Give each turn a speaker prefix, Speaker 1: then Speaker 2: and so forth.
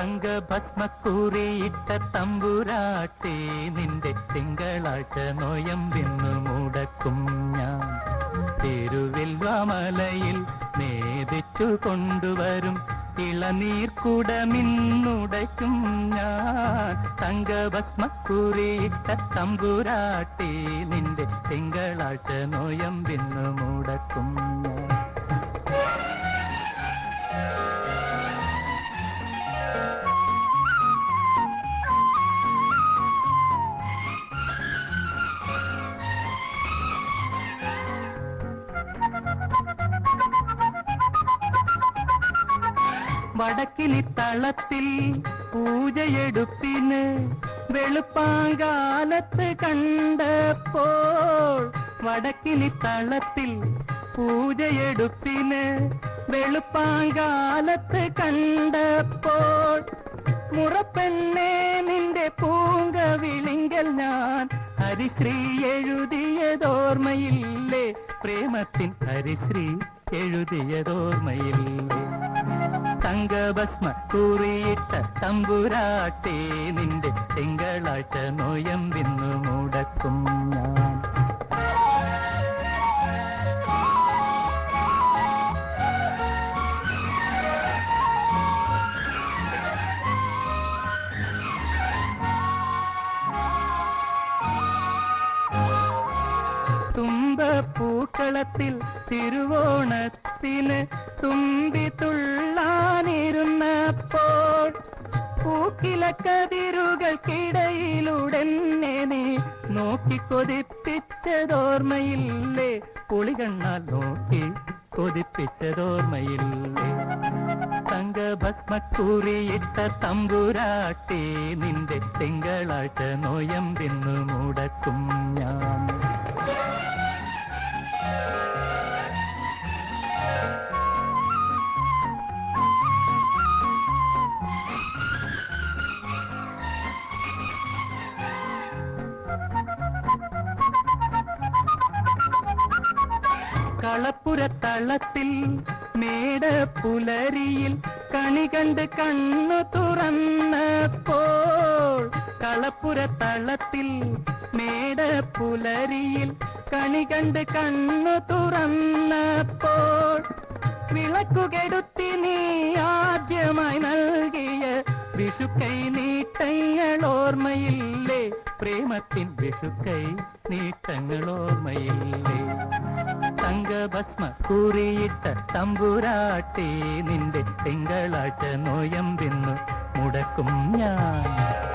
Speaker 1: തങ്കഭസ്മക്കൂറിയിട്ട തമ്പുരാട്ടി നിന്റെ തിങ്കളാഴ്ച നോയമ്പിന്നു മുടക്കും ഞാൻ. തെരുവിൽ വാമലയിൽ നേദിച്ചു കൊണ്ടുവരും ഇളനീർക്കുടമിന്നുടയ്ക്കും ഞാൻ. തങ്കഭസ്മക്കൂറിയിട്ട തമ്പുരാട്ടി നിന്റെ തിങ്കളാഴ്ച നോയമ്പിന്നു മുടക്കും ഞാൻ. വടക്കിനി തളത്തിൽ പൂജയെടുപ്പിന് വെളുപ്പാങ്കാലത്ത് കണ്ടപ്പോൾ വടക്കിനി തളത്തിൽ പൂജയെടുപ്പിന് വെളുപ്പാങ്കാലത്ത് കണ്ടപ്പോൾ മുറപ്പെണ്ണേ നിന്റെ പൂങ്കവിളിങ്കൽ ഞാൻ ഹരിശ്രീ എഴുതിയതോർമ്മയില്ലേ പ്രേമത്തിൻ ഹരിശ്രീ എഴുതിയതോർമ്മയില്ലേ തങ്കഭസ്മ കൂറിയിട്ട തമ്പുരാട്ടേ നിന്റെ തിങ്കളാഴ്ച വിന്നു മുടക്കും ഞാൻ. തുമ്പപ്പൂക്കളത്തിൽ തിരുവോണത്തിന് തുമ്പി പൂക്കില കതിരുകൾക്കിടയിലുടനെ നീ നോക്കി കൊതിപ്പിച്ചതോർമ്മയില്ലേ പുളികണ്ണാൽ നോക്കി കൊതിപ്പിച്ചതോർമ്മയില്ലേ? തങ്കഭസ്മക്കൂറിയിട്ട തമ്പുരാട്ടി നിന്റെ തിങ്കളാഴ്ച നോയമ്പിന്നു മുടക്കും ഞാൻ കളപ്പുരത്തളത്തിൽ മേട പുലരിയിൽ കണി കണ്ട് കണ്ണു തുറന്നപ്പോൾ കളപ്പുരത്തളത്തിൽ മേട പുലരിയിൽ കണി കണ്ട് കണ്ണു തുറന്നപ്പോൾ വിളക്കുകെടുത്തി നീ ആദ്യമായി നൽകിയ വിഷുക്കൈ നീട്ടങ്ങൾ ഓർമ്മയില്ലേ പ്രേമത്തിൻ വിഷുക്കൈ നീട്ടങ്ങൾ ഓർമ്മയില്ലേ തങ്കഭസ്മ കൂറിയിട്ട തമ്പുരാട്ടി നിന്റെ തിങ്കളാഴ്ച നോയമ്പിന്നു മുടക്കും ഞാൻ.